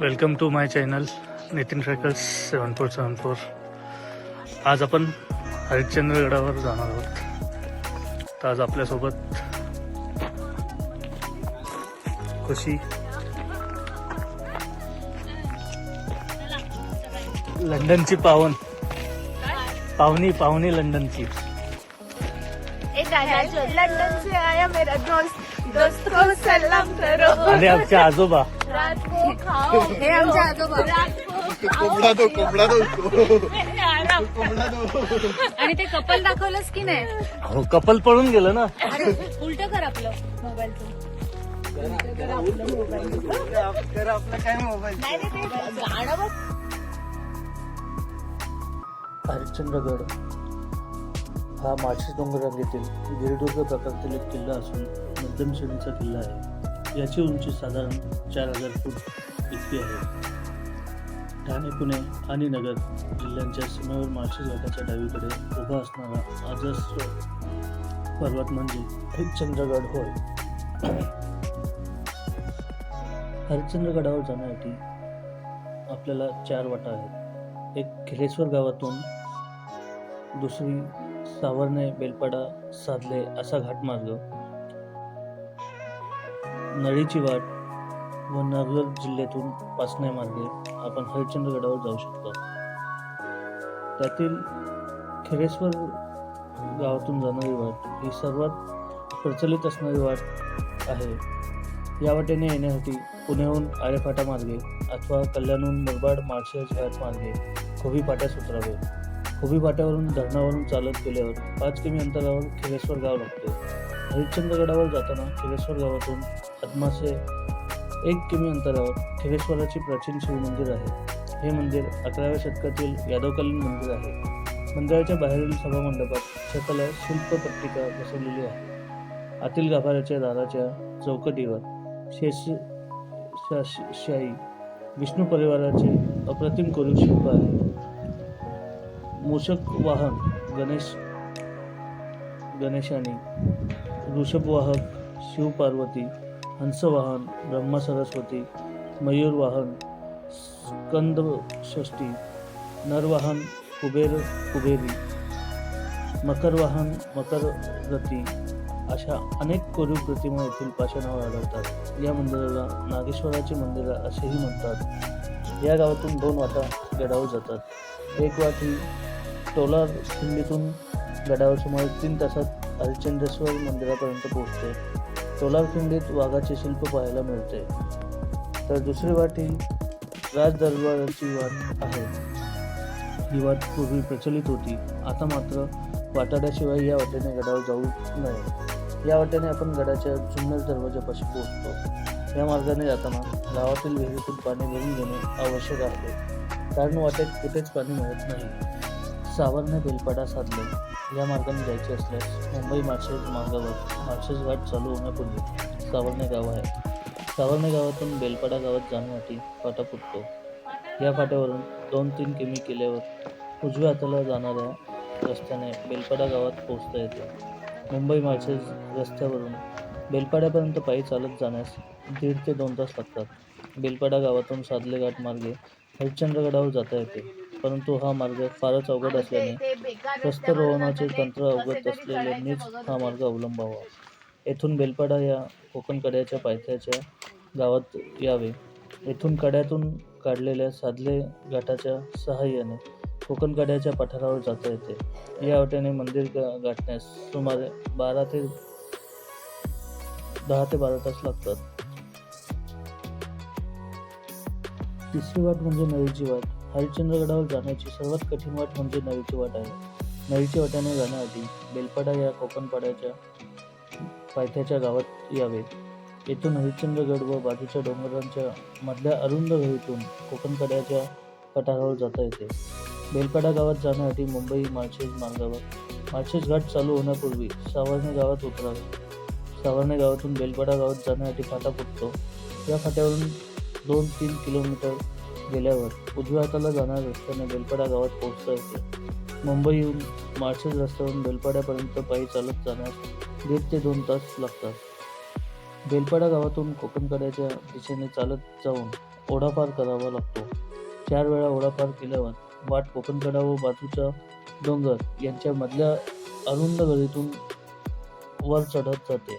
Welcome to my channel Nitin trackers seven four seven four आज आपण हरिश्चंद्रगडावर जाणार आहोत. तर आज आपल्यासोबत खुशी. लंडनची पावन. पाहुणी पाहुणी लंडनची. से आया मेरा दोस्त दोस्त को सलाम करो. आणि आमचे आजोबा. हे आमचे आजोबा. रात को कोंबडा दो कोंबडा दो. उसको आराम. कोंबडा दो. आणि ते कपल दाखवलंच की नाही? हो कपल पळून गेलं ना. अरे उलट कर आपलं मोबाईलचं. कर आपला काय मोबाईल नाही रे, ते गाणं बघ हरिश्चंद्रगड हा माळशेज डोंगररांगेतील गिरिदुर्ग प्रकारतील एक किल्ला असून मध्यम श्रेणीचा किल्ला आहे. याची उंची साधारण चार हजार फूट इतकी आहे. ठाणे पुणे आणि नगर जिल्ह्यांच्या सीमेवर माळशेज घाटाच्या डावीकडे उभा असणारा अजस्र पर्वत म्हणजे हरिश्चंद्रगड होय. हरिश्चंद्रगडावर जाण्यासाठी आपल्याला चार वाटा आहेत. एक खिलेश्वर गावातून दुसरी सावरणे बेलपाडा साधले असा घाटमार्ग नळीची वाट व नगर जिल्ह्यातून पासण्यामार्गे आपण हरिश्चंद्रगडावर जाऊ शकतो. त्यातील खिरेश्वर गावातून जाणारी वाट ही सर्वात प्रचलित असणारी वाट आहे. या वाटेने येण्यासाठी पुण्याहून आळेफाटा मार्गे अथवा कल्याणहून मुरबाड माळशेज घाट मार्गे खोबी पाट्यास उतरावे खोबी पाट्यावरून धरणावरून चालत गेल्यावर पाच किमी अंतरावर खिरेश्वर गाव लागते. हरिश्चंद्रगडावर जाताना खिरेश्वर गावातून अदमासे एक किमी अंतरावर खिरेश्वराची प्राचीन शिवमंदिर आहे. हे मंदिर अकराव्या शतकातील यादवकालीन मंदिर आहे. मंदिराच्या बाहेरील सभामंडपात छताला शिल्पपट्टिका बसवलेली आहे. आतील गाभाऱ्याच्या दाराच्या चौकटीवर शेष शाही विष्णू परिवाराचे अप्रतिम कोरीव शिल्प आहे. मूषक वाहन गणेश गणेशाने ऋषभवाहक शिवपार्वती हंसवाहन ब्रह्मा सरस्वती मयूरवाहन स्कंद नरवाहन कुबेर कुबेरी मकरवाहन मकररती अशा अनेक कोरीव प्रतिमा येथील पाषाणावर आढळतात. या मंदिराला नागेश्वराचे मंदिर असेही म्हणतात. या गावातून दोन वाटा गडावर जातात. एक वाट ही टोलार खिंडीतून गडावर सुमारे तीन तासात हरिश्चंद्रेश्वर मंदिरापर्यंत पोहोचते. सोलारखिंडीत वाघाचे शिल्प पाहायला मिळते. तर दुसरी वाट ही राज दरबाराची वाट आहे. ही वाट पूर्वी प्रचलित होती. आता मात्र वाटाड्याशिवाय या वाटेने गडावर जाऊ नये. या वाटेने आपण गडाच्या जुन्नर दरवाजापाशी पोहोचतो. या मार्गाने जाताना गावातील विहिरीतून पाणी भरून घेणे आवश्यक आहे. कारण वाटेत कुठेच पाणी मिळत नाही. सावरने बेलपाडा साधले. या मार्गाने जायचे असल्यास मुंबई मार्शेस मार्गावर माळशेज घाट चालू होण्यापूर्वी सावरणे गाव आहे. सावरणे गावातून बेलपाडा गावात जाण्यासाठी फाटा फुटतो. या फाट्यावरून दोन तीन किमी केल्यावर उजव्या हाताला जाणाऱ्या रस्त्याने बेलपाडा गावात पोहोचता येते. मुंबई माळशेज रस्त्यावरून बेलपाड्यापर्यंत पायी चालत जाण्यास दीड ते दोन तास लागतात. बेलपाडा गावातून सादले घाट मार्गे हरिश्चंद्रगडावर जाता येते. परंतु हा मार्ग फारच अवघड असल्याने प्रस्तरोहणाचे तंत्र अवगत असलेल्यांनीच हा मार्ग अवलंबावा. येथून बेलपाडा या कोकण कड्याच्या पायथ्याच्या गावात यावे. येथून कड्यातून काढलेल्या सादले घाटाच्या सहाय्याने कोकण कड्याच्या पठारावर जाता येते. या वाटेने मंदिर गाठण्यास सुमारे बारा ते दहा ते बारा तास लागतात. तिसरी वाट म्हणजे नळीची वाट. हरिश्चंद्रगडावर जाण्याची सर्वात कठीण वाट म्हणजे नळीची वाट आहे. नळीच्या वाट्याने जाण्याआधी बेलपाडा या कोकणपाड्याच्या पायथ्याच्या गावात यावे. येथून हरिश्चंद्रगड व बाजूच्या डोंगरांच्या मधल्या अरुंद गळीतून कोकणकड्याच्या पठारावर जाता येते. बेलपाडा गावात जाण्यासाठी मुंबई माळशेज मार्गावर. माळशेज घाट चालू होण्यापूर्वी सावर्णे गावात उतरावे. सावर्णे गावातून बेलपाडा गावात जाण्यासाठी फाटा फुटतो. या फाट्यावरून दोन तीन किलोमीटर गेल्यावर उजव्या हाताला जाणाऱ्या रस्त्याने बेलपाडा गावात पोहोचता येते. मुंबईहून माळशेज रस्त्यावरून बेलपाड्यापर्यंत पायी चालत जाण्यास दीड ते दोन तास लागतात. बेलपाडा गावातून कोकणकड्याच्या दिशेने चालत जाऊन ओढापार करावा लागतो. चार वेळा ओढापार केल्यावर वाट कोकणकडा व बाजूचा डोंगर यांच्या मधल्या अरुंद गळीतून वर चढत जाते.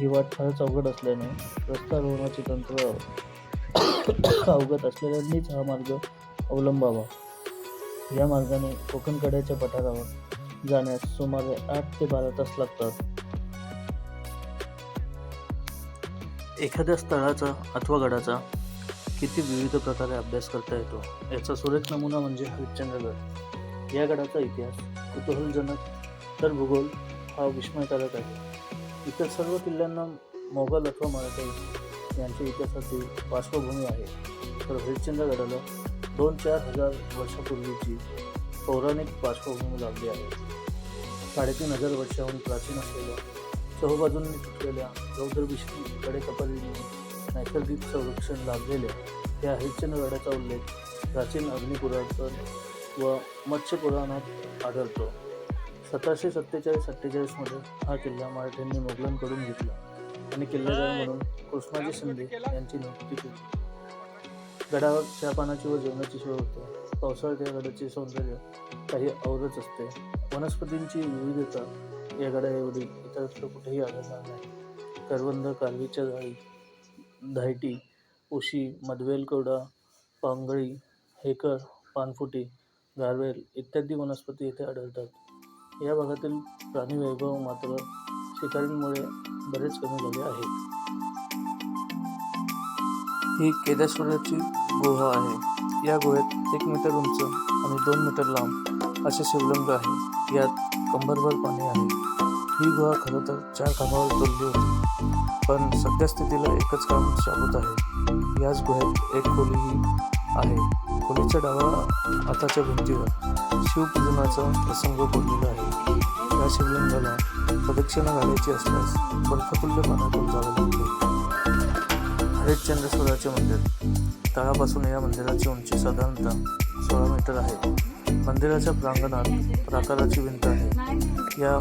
ही वाट फारच अवघड असल्याने रस्ता रस्तारोहणाचे तंत्र अवगत असलेल्यांनीच हा मार्ग अवलंबावा. या मार्गाने कोकणकड्याच्या पठारावर जाण्यास सुमारे आठ ते बारा तास लागतात. एखाद्या स्थळाचा अथवा गडाचा किती विविध प्रकारे अभ्यास करता येतो याचा सुरेख नमुना म्हणजे हरिश्चंद्रगड. या गडाचा इतिहास कुतूहलजनक तर भूगोल हा विस्मयकारक आहे. इतर सर्व किल्ल्यांना मोगल अथवा मराठा यांच्या इतिहासाची पार्श्वभूमी आहे. तर हरिश्चंद्रगडाला दोन चार हजार वर्षापूर्वीची पौराणिक पार्श्वभूमी लाभली आहे. साडेतीन हजार वर्षाहून प्राचीन असलेल्या चहूबाजूंनी तुटलेल्या रौद्रभिषी कडेकपालीने नैसर्गिक संरक्षण लाभलेल्या या हरिश्चंद्रगडाचा उल्लेख प्राचीन अग्निपुराण व मत्स्यपुराणात आढळतो. सतराशे सत्तेचाळीस अठ्ठेचाळीसमध्ये हा किल्ला मराठ्यांनी मोगलांकडून घेतला. आणि किल्लेदार म्हणून कृष्णाजी शिंदे यांची नियुक्ती केली. गडावर पानाची व जेवणाची सोय होते. पावसाळ्यात या गडाचे सौंदर्य काही औरच असते. वनस्पतींची विविधता या गडा एवढी इतरत्र कुठेही आढळणार नाही. करवंद कालवीच्या जाळी धायटी उशी मधवेलकोडा पांगळी हेकर पानफुटी गारवेल इत्यादी वनस्पती येथे आढळतात. या भागातील प्राणीवैभव मात्र शिकारींमुळे बरेच कमी झाले आहे. ही केदारेश्वराची गुहा आहे. या गुहेत एक मीटर उंच आणि दोन मीटर लांब असे शिवलिंग आहे. यात कंबरभर पाणी आहे. ही गुहा खरं तर चार खांबावर तोडली होती पण सद्यस्थितीला एकच काम चालूच आहे. याच गुहेत एक खोलीही आहे. खोलीच्या डावा आताच्या भिंतीवर शिवपूजनाचा प्रसंग बोललेला आहे. या शिवलिंगाला प्रदक्षिणा घालायची असल्यास बर्फकुल्य पाण्यातून जावे लागते. हरिश्चंद्रेश्वराचे मंदिर. तळापासून या मंदिराची उंची साधारणतः सोळा मीटर आहे. मंदिराच्या प्रांगणात प्राकाराची भिंत आहे. या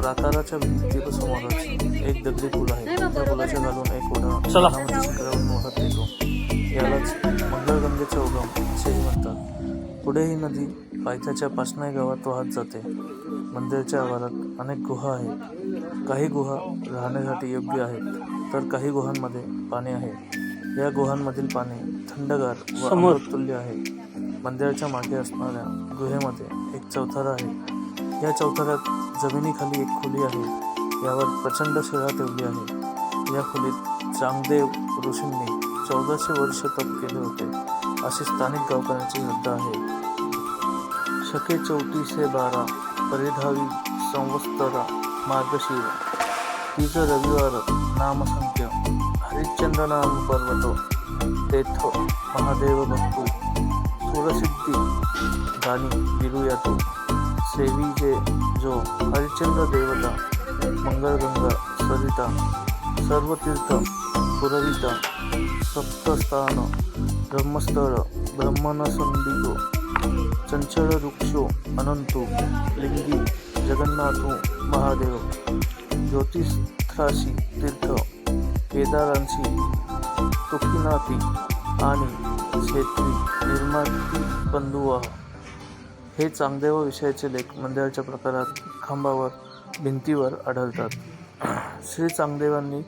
प्राकाराच्या भिंतीसमोरच एक दगडी पूल आहे. त्या पुलाच्या घालून एक ओढा येतो यालाच मंगळगंगेचा उगम असेही म्हणतात. पुढे ही नदी पायथ्याच्या पाचनाई गावात वाहत जाते. मंदिराच्या आवारात अनेक गुहा आहेत. काही गुहा राहण्यासाठी योग्य आहेत तर काही गुहांमध्ये पाणी आहे. या गुहांमधील पाणी थंडगार व अमृततुल्य आहे. मंदिराच्या मागे असणाऱ्या गुहेमध्ये एक चौथरा आहे. या चौथऱ्यात जमिनीखाली एक खोली आहे. यावर प्रचंड शिळा ठेवली आहे. या खोलीत चांगदेव ऋषींनी चौदाशे वर्ष तप केले होते अशी स्थानिक गावकऱ्यांची श्रद्धा आहे. शके चौतीसशे बारा పరిధావి సంవత్సర మార్గశీల తీజ రవివార నామ సంఖ్య హరిశ్చంద్రనామ పర్వతో తేథో మహాదేవ భక్తు సురసిద్ధి దాని విరుయతు శ్రీవిజే జో హరిశ్చంద్ర దేవత మంగళగంగ సరిత సర్వతీర్థ పురవిత సప్తస్థాన బ్రహ్మస్థల బ్రహ్మణ సందిగో चंचल वृक्षो अनंतो लिंगी जगन्नाथो महादेव ज्योतिषाशी तीर्थ केदारांशी तुकिनाथी आणि क्षेत्री निर्माती बंधुवाह हे चांगदेव विषयाचे लेख मंदिराच्या प्रकारात खांबावर भिंतीवर आढळतात. श्री चांगदेवांनी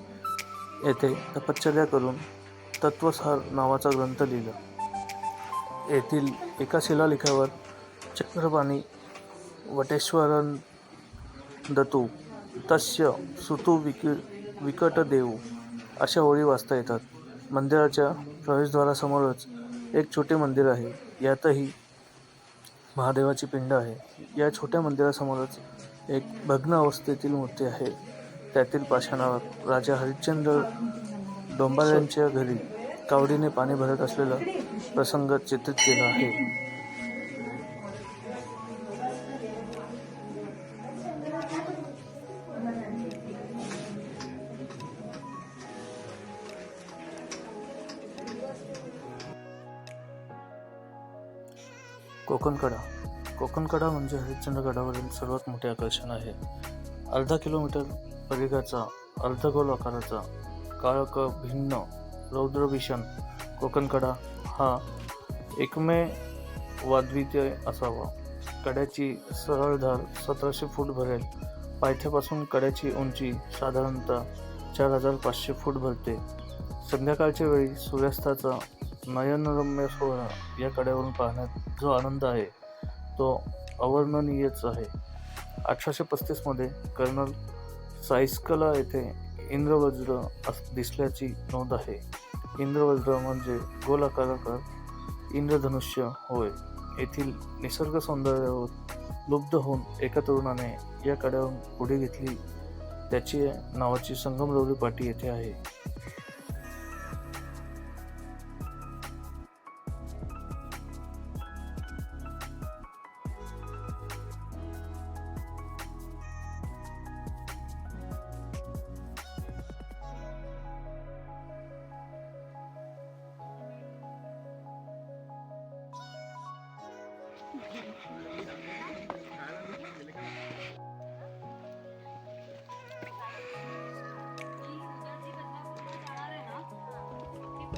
येथे तपश्चर्या करून तत्वसार नावाचा ग्रंथ लिहिला. येथील एका शिलालेखावर चक्रपाणी वटेश्वरन दतू तस्य सुतू विकट देऊ अशा ओळी वाचता येतात. मंदिराच्या प्रवेशद्वारासमोरच एक छोटे मंदिर आहे. यातही महादेवाची पिंड आहे. या छोट्या मंदिरासमोरच एक भग्न अवस्थेतील मूर्ती आहे. त्यातील पाषाणावर राजा हरिश्चंद्र डोंबाऱ्यांच्या घरी कावडीने पाणी भरत असलेला प्रसंग चित्रित केला आहे. कोकणकडा. कोकणकडा म्हणजे हरिश्चंद्रगडावरील सर्वात मोठे आकर्षण आहे. अर्धा किलोमीटर परिघाचा अर्धगोल आकाराचा काळक भिन्न रौद्रभीषण कोकणकडा. हा एकमेव वाद्वितीय असावा. कड्याची सरळ धार सतराशे फूट भरेल. पायथ्यापासून कड्याची उंची साधारणतः चार हजार पाचशे फूट भरते. संध्याकाळच्या वेळी सूर्यास्ताचा नयनरम्य सोहळा या कड्यावरून पाहण्यात जो आनंद आहे तो अवर्णनीयच आहे. अठराशे पस्तीसमध्ये कर्नल सायस्कला येथे इंद्रवज्र अस दिसल्याची नोंद आहे. इंद्रवज्र म्हणजे गोलाकाराकार इंद्रधनुष्य होय. येथील निसर्ग सौंदर्यावर लुब्ध होऊन एका तरुणाने या कड्यावरून पुढे घेतली. त्याची नावाची संगमरवरी पाटी येथे आहे.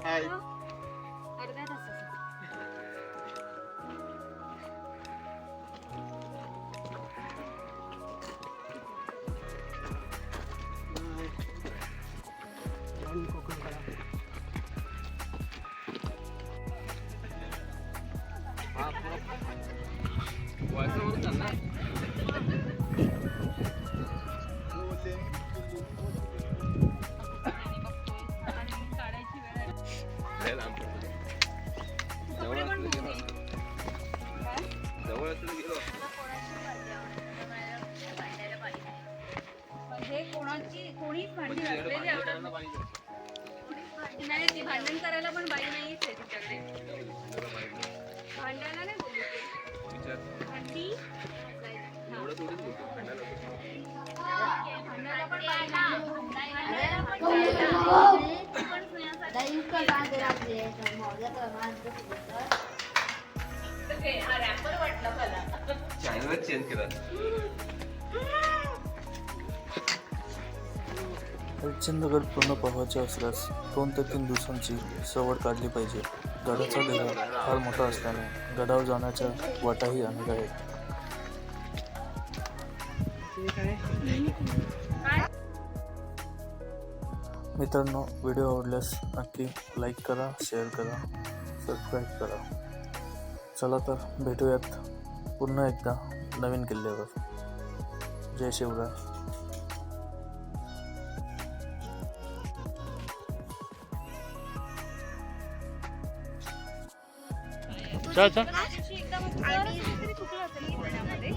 हाय चॅनलच चेंज केला. हरिश्चंद्रगड पूर्ण पाहायचे असल्यास दोन ते तीन दिवसांची सवड काढली पाहिजे. गडाचा डेरा फार मोठा असल्याने गडावर जाण्याच्या वाटाही अनेक आहेत मित्रांनो व्हिडिओ आवडल्यास नक्की लाईक करा शेअर करा सबस्क्राईब करा. चला तर भेटूयात पुन्हा एकदा नवीन किल्ल्यावर. जय शिवराय.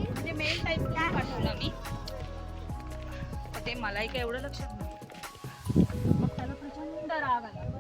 म्हणजे मेल टाईप पाठवला मी. तर ते मलाही काय एवढं लक्षात नाही. Ela pretende me dar água.